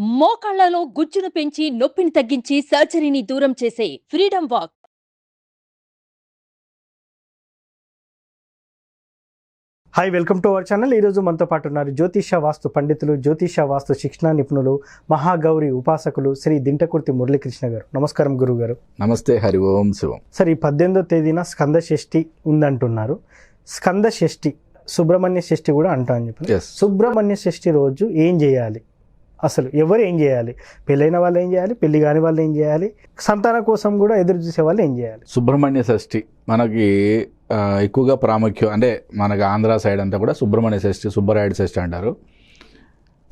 మోకాళ్ళలో గుజ్జును పెంచి నొప్పిని తగ్గించి సర్జరీని దూరం చేసే freedom walk. Hi welcome to our channel ఈరోజు మనతో పాటు ఉన్నారు జ్యోతిష వాస్తు పండితులు జ్యోతిష వాస్తు శిక్షణ నిపుణులు మహాగౌరి ఉపాసకులు శ్రీ దింటకుర్తి మురళీకృష్ణ గారు. నమస్కారం గురువు గారు నమస్తే హరి ఓం శివం. సార్ ఈ పద్దెనిమిదో తేదీన స్కంద షష్ఠి ఉందంటున్నారు. స్కంద షష్ఠి సుబ్రహ్మణ్య షష్ఠి కూడా అంటా అని చెప్పి సుబ్రహ్మణ్య షష్ఠి రోజు ఏం చేయాలి? అసలు ఎవరు ఏం చేయాలి? పెళ్ళైన వాళ్ళు ఏం చేయాలి? పెళ్ళి కాని వాళ్ళు ఏం చేయాలి? సంతానం కోసం కూడా ఎదురు చూసే వాళ్ళు ఏం చేయాలి? సుబ్రహ్మణ్య షష్ఠి మనకి ఎక్కువగా ప్రాముఖ్యం అంటే మనకి ఆంధ్ర సైడ్ అంతా కూడా సుబ్రహ్మణ్య షష్ఠి సుబ్బరాయుడు షష్ఠి అంటారు.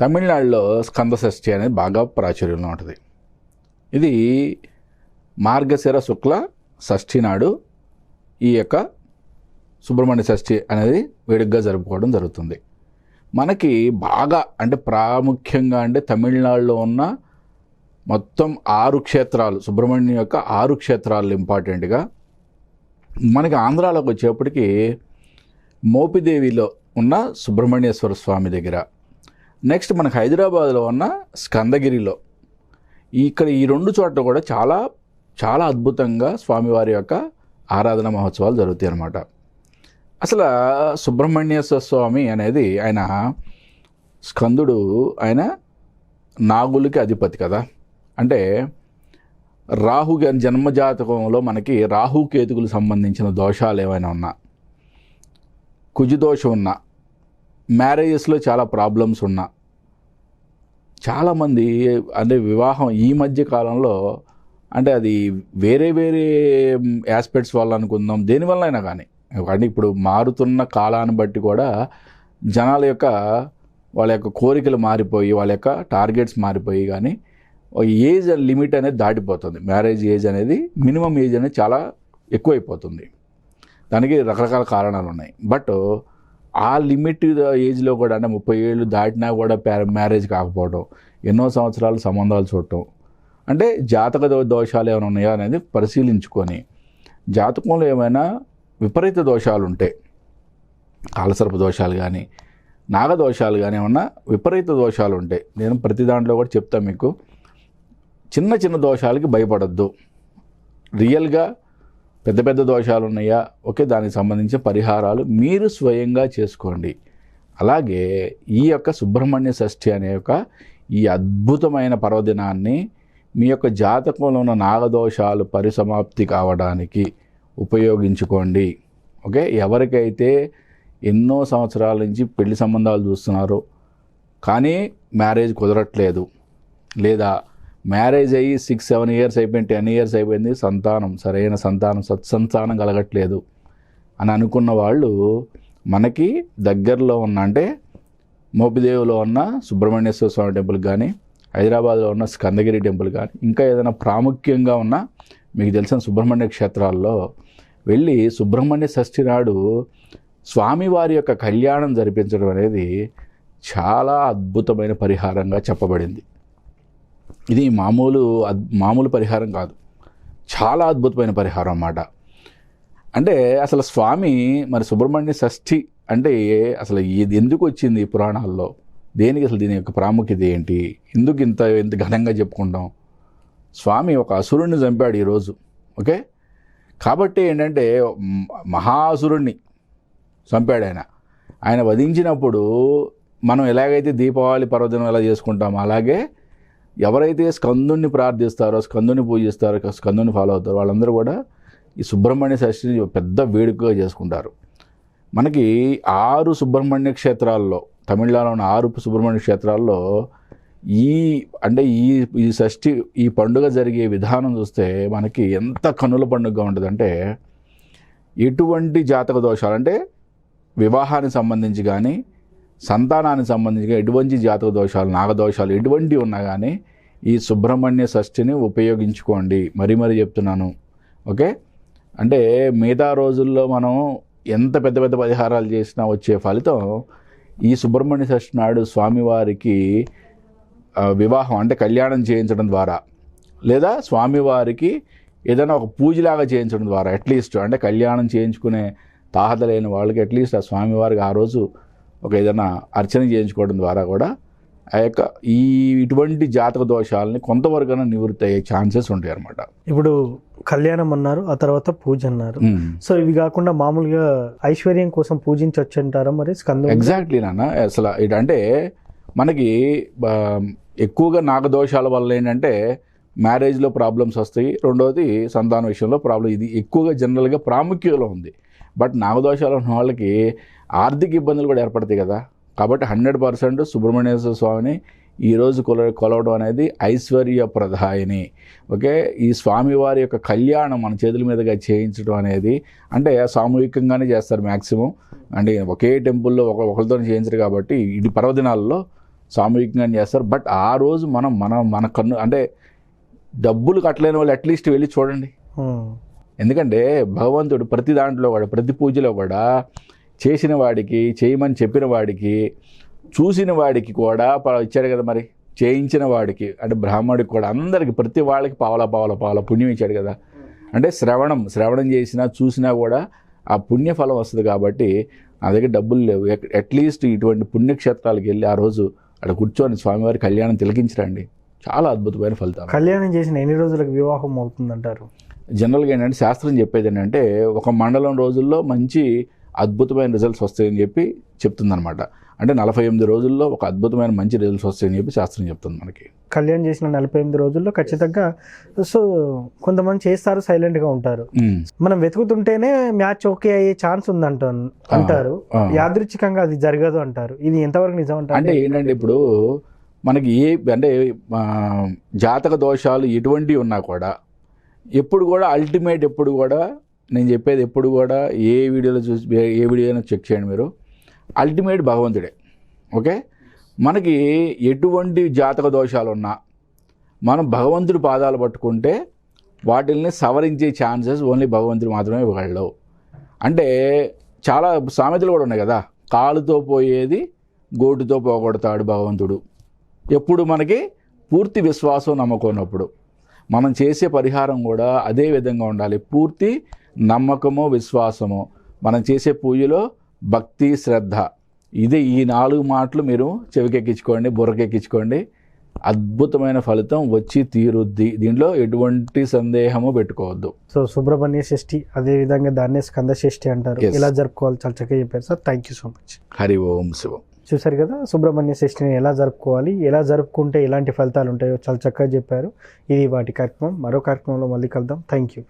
తమిళనాడులో స్కంద షష్ఠి అనేది బాగా ప్రాచుర్యంలో ఉంటుంది. ఇది మార్గశిర శుక్ల షష్ఠి నాడు ఈ యొక్క సుబ్రహ్మణ్య షష్ఠి అనేది వేడుకగా జరుపుకోవడం జరుగుతుంది. మనకి బాగా అంటే ప్రాముఖ్యంగా అంటే తమిళనాడులో ఉన్న మొత్తం ఆరు క్షేత్రాలు సుబ్రహ్మణ్యం యొక్క ఆరు క్షేత్రాలు ఇంపార్టెంట్గా మనకి ఆంధ్రాలోకి వచ్చేప్పటికి మోపిదేవిలో ఉన్న సుబ్రహ్మణ్యేశ్వర స్వామి దగ్గర. నెక్స్ట్ మనకి హైదరాబాద్లో ఉన్న స్కందగిరిలో. ఇక్కడ ఈ రెండు చోట్ల కూడా చాలా చాలా అద్భుతంగా స్వామివారి యొక్క ఆరాధన మహోత్సవాలు జరుగుతాయి అన్నమాట అసలు సుబ్రహ్మణ్యేశ్వర స్వామి అనేది ఆయన స్కందుడు ఆయన నాగులకి అధిపతి కదా. అంటే రాహు జన్మజాతకంలో మనకి రాహుకేతుకులు సంబంధించిన దోషాలు ఏమైనా ఉన్నా కుజు దోషం ఉన్నా మ్యారేజెస్లో చాలా ప్రాబ్లమ్స్ ఉన్నా చాలామంది అంటే వివాహం ఈ మధ్య కాలంలో అంటే అది వేరే వేరే ఆస్పెక్ట్స్ వల్ల అనుకుందాం దేనివల్ల అయినా కానీ కానీ ఇప్పుడు మారుతున్న కాలాన్ని బట్టి కూడా జనాల యొక్క వాళ్ళ యొక్క కోరికలు మారిపోయి వాళ్ళ యొక్క టార్గెట్స్ మారిపోయి కానీ ఏజ్ లిమిట్ అనేది దాటిపోతుంది. మ్యారేజ్ ఏజ్ అనేది మినిమం ఏజ్ అనేది చాలా ఎక్కువైపోతుంది. దానికి రకరకాల కారణాలు ఉన్నాయి. బట్ ఆ లిమిట్ ఏజ్లో కూడా అంటే ముప్పై ఏళ్ళు దాటినా కూడా మ్యారేజ్ కాకపోవడం ఎన్నో సంవత్సరాలు సంబంధాలు చూడటం అంటే జాతక దోషాలు ఏమైనా ఉన్నాయా అనేది పరిశీలించుకొని జాతకంలో ఏమైనా విపరీత దోషాలు ఉంటాయి కాలసర్ప దోషాలు కానీ నాగదోషాలు కానీ ఏమన్నా విపరీత దోషాలు ఉంటాయి నేను ప్రతి దాంట్లో కూడా చెప్తాను మీకు చిన్న చిన్న దోషాలకి భయపడద్దు. రియల్గా పెద్ద పెద్ద దోషాలు ఉన్నాయా ఓకే దానికి సంబంధించిన పరిహారాలు మీరు స్వయంగా చేసుకోండి. అలాగే ఈ యొక్క సుబ్రహ్మణ్య షష్ఠి అనే యొక్క ఈ అద్భుతమైన పర్వదినాన్ని మీ యొక్క జాతకంలో ఉన్న నాగదోషాలు పరిసమాప్తి కావడానికి ఉపయోగించుకోండి. ఓకే? ఎవరికైతే ఎన్నో సంవత్సరాల నుంచి పెళ్ళి సంబంధాలు చూస్తున్నారో కానీ మ్యారేజ్ కుదరట్లేదు. లేదా మ్యారేజ్ అయ్యి సిక్స్ సెవెన్ ఇయర్స్ అయిపోయింది టెన్ ఇయర్స్ అయిపోయింది సంతానం సరైన సంతానం సత్సంతానం కలగట్లేదు అని అనుకున్న వాళ్ళు మనకి దగ్గరలో ఉన్న అంటే మోపిదేవిలో ఉన్న సుబ్రహ్మణ్యేశ్వర స్వామి టెంపుల్ కానీ హైదరాబాద్లో ఉన్న స్కందగిరి టెంపుల్ కానీ ఇంకా ఏదైనా ప్రాముఖ్యంగా ఉన్న మీకు తెలిసిన సుబ్రహ్మణ్య క్షేత్రాల్లో వెళ్ళి సుబ్రహ్మణ్య షష్ఠి నాడు స్వామివారి యొక్క కళ్యాణం జరిపించడం అనేది చాలా అద్భుతమైన పరిహారంగా చెప్పబడింది. ఇది మామూలు అద్ మామూలు పరిహారం కాదు. చాలా అద్భుతమైన పరిహారం అన్నమాట. అంటే అసలు స్వామి మరి సుబ్రహ్మణ్య షష్ఠి అంటే అసలు ఇది ఎందుకు వచ్చింది ఈ పురాణాల్లో? దేనికి అసలు దీని యొక్క ప్రాముఖ్యత ఏంటి? ఎందుకు ఇంత ఇంత ఘనంగా చెప్పుకుంటాం? స్వామి ఒక అసురుణ్ణి చంపాడు ఈరోజు ఓకే? కాబట్టి ఏంటంటే మహాసురుణ్ణి చంపాడు ఆయన. ఆయన వధించినప్పుడు మనం ఎలాగైతే దీపావళి పర్వదినం ఎలా చేసుకుంటామో అలాగే ఎవరైతే స్కందుని ప్రార్థిస్తారో స్కందుని పూజిస్తారో స్కందుని ఫాలో అవుతారో వాళ్ళందరూ కూడా ఈ సుబ్రహ్మణ్య షష్ఠిని పెద్ద వేడుకగా చేసుకుంటారు. మనకి ఆరు సుబ్రహ్మణ్య క్షేత్రాల్లో తమిళనాడులో ఉన్న ఆరు సుబ్రహ్మణ్య క్షేత్రాల్లో ఈ అంటే ఈ ఈ షష్ఠి ఈ పండుగ జరిగే విధానం చూస్తే మనకి ఎంత కన్నుల పండుగగా ఉంటుందంటే ఎటువంటి జాతక దోషాలు అంటే వివాహానికి సంబంధించి కానీ సంతానానికి సంబంధించి ఎటువంటి జాతక దోషాలు నాగదోషాలు ఎటువంటివి ఉన్నా కానీ ఈ సుబ్రహ్మణ్య షష్ఠిని ఉపయోగించుకోండి. మరీ మరీ చెప్తున్నాను. ఓకే? అంటే మిగతా రోజుల్లో మనం ఎంత పెద్ద పెద్ద పరిహారాలు చేసినా వచ్చే ఫలితం ఈ సుబ్రహ్మణ్య షష్ఠి నాడు స్వామివారికి వివాహం అంటే కళ్యాణం చేయించడం ద్వారా. లేదా స్వామివారికి ఏదైనా ఒక పూజలాగా చేయించడం ద్వారా అట్లీస్ట్ అంటే కళ్యాణం చేయించుకునే తాహత లేని వాళ్ళకి అట్లీస్ట్ ఆ స్వామివారికి ఆ రోజు ఒక ఏదైనా అర్చన చేయించుకోవడం ద్వారా కూడా ఆ యొక్క ఈ ఇటువంటి జాతక దోషాలని కొంతవరకైనా నివృత్తి అయ్యే ఛాన్సెస్ ఉంటాయి అనమాట ఇప్పుడు కళ్యాణం అన్నారు ఆ తర్వాత పూజ అన్నారు. సో ఇవి కాకుండా మామూలుగా ఐశ్వర్యం కోసం పూజించవచ్చు అంటారా మరి స్కందం? ఎగ్జాక్ట్లీ నాన్న. అసలు ఇటంటే మనకి ఆ, ఎక్కువగా నాగదోషాల వల్ల ఏంటంటే మ్యారేజ్లో ప్రాబ్లమ్స్ వస్తాయి. రెండవది సంతాన విషయంలో ప్రాబ్లం. ఇది ఎక్కువగా జనరల్గా ప్రాముఖ్యతలో ఉంది. బట్ నాగదోషాలు ఉన్న వాళ్ళకి ఆర్థిక ఇబ్బందులు కూడా ఏర్పడతాయి కదా. కాబట్టి హండ్రెడ్ పర్సెంట్ సుబ్రహ్మణ్యేశ్వర స్వామిని ఈరోజు కొల కొలవడం అనేది ఐశ్వర్య ప్రధాయిని. ఓకే? ఈ స్వామివారి యొక్క కళ్యాణం మన చేతుల మీదుగా చేయించడం అనేది అంటే సామూహికంగానే చేస్తారు మ్యాక్సిమం అంటే ఒకే టెంపుల్లో ఒక ఒకరితో చేయించరు కాబట్టి ఇది పర్వదినాల్లో సామూహికంగా చేస్తారు. బట్ ఆ రోజు మనం మన మన కన్ను అంటే డబ్బులు కట్టలేని వాళ్ళు అట్లీస్ట్ వెళ్ళి చూడండి. ఎందుకంటే భగవంతుడు ప్రతి దాంట్లో కూడా ప్రతి పూజలో కూడా చేసిన వాడికి చేయమని చెప్పిన వాడికి చూసిన వాడికి కూడా ఇచ్చాడు కదా మరి. చేయించిన వాడికి అంటే బ్రాహ్మడికి కూడా అందరికి ప్రతి వాళ్ళకి పావల పావల పావల పుణ్యం ఇచ్చాడు కదా. అంటే శ్రవణం శ్రవణం చేసినా చూసినా కూడా ఆ పుణ్యఫలం వస్తుంది కాబట్టి నా దగ్గర డబ్బులు లేవు. అట్లీస్ట్ ఇటువంటి పుణ్యక్షేత్రాలకు వెళ్ళి ఆ రోజు అక్కడ కూర్చొని స్వామివారి కళ్యాణం తిలకించరండి. చాలా అద్భుతమైన ఫలితాలు. కళ్యాణం చేసిన ఎన్ని రోజులకు వివాహం అవుతుంది అంటారు జనరల్గా ఏంటంటే శాస్త్రం చెప్పేది ఏంటంటే ఒక మండలం రోజుల్లో మంచి అద్భుతమైన రిజల్ట్స్ వస్తాయని చెప్పి చెప్తుందన్నమాట. అంటే నలభై ఎనిమిది రోజుల్లో ఒక అద్భుతమైన మంచి రిజల్ట్స్ వస్తాయని చెప్పి శాస్త్రం చెప్తుంది మనకి. కళ్యాణం చేసిన నలభై ఎనిమిది రోజుల్లో ఖచ్చితంగా సో కొంతమంది చేస్తారు సైలెంట్గా ఉంటారు. మనం వెతుకుతుంటేనే మ్యాచ్ ఓకే అయ్యే ఛాన్స్ ఉంది అంట అంటారు. యాదృచ్ఛికంగా అది జరగదు అంటారు. ఇది ఎంతవరకు నిజం అంటే అంటారు ఏంటంటే ఇప్పుడు మనకి ఏ అంటే జాతక దోషాలు ఎటువంటివి ఉన్నా కూడా ఎప్పుడు కూడా అల్టిమేట్ ఎప్పుడు కూడా నేను చెప్పేది ఎప్పుడు కూడా ఏ వీడియోలో చూసి ఏ- వీడియోలో చెక్ చేయండి మీరు. అల్టిమేట్ భగవంతుడే. ఓకే? మనకి ఎటువంటి జాతక దోషాలు ఉన్నా మనం భగవంతుడి పాదాలు పట్టుకుంటే వాటిల్ని సవరించే ఛాన్సెస్ ఓన్లీ భగవంతుడు మాత్రమే ఇవ్వగలడు అంటే చాలా సామెతలు కూడా ఉన్నాయి కదా కాలుతో పోయేది గోటుతో పోగొడతాడు భగవంతుడు. ఎప్పుడు మనకి పూర్తి విశ్వాసం నమ్ముకున్నప్పుడు మనం చేసే పరిహారం కూడా అదే విధంగా ఉండాలి. పూర్తి నమ్మకము విశ్వాసము మనం చేసే పూజలో భక్తి శ్రద్ధ. ఇది ఈ నాలుగు మాటలు మీరు చెవికెక్కించుకోండి బుర్రకెక్కించుకోండి. అద్భుతమైన ఫలితం వచ్చి తీరుద్ది. దీంట్లో ఎటువంటి సందేహము పెట్టుకోవద్దు. సో సుబ్రహ్మణ్య షష్ఠి అదే విధంగా దాన్నే స్కంద షష్ఠి అంటారు. ఎలా జరుపుకోవాలి. చాలా చక్కగా చెప్పారు sir. Thank you so much Hari Om Shivam. చూసారు కదా సుబ్రహ్మణ్య షష్ఠిని ఎలా జరుపుకోవాలి ఎలా జరుపుకుంటే ఎలాంటి ఫలితాలు ఉంటాయో చాలా చక్కగా చెప్పారు. ఇది వాటి కార్యక్రమం. మరో కార్యక్రమంలో మళ్ళీ కలుద్దాం. Thank you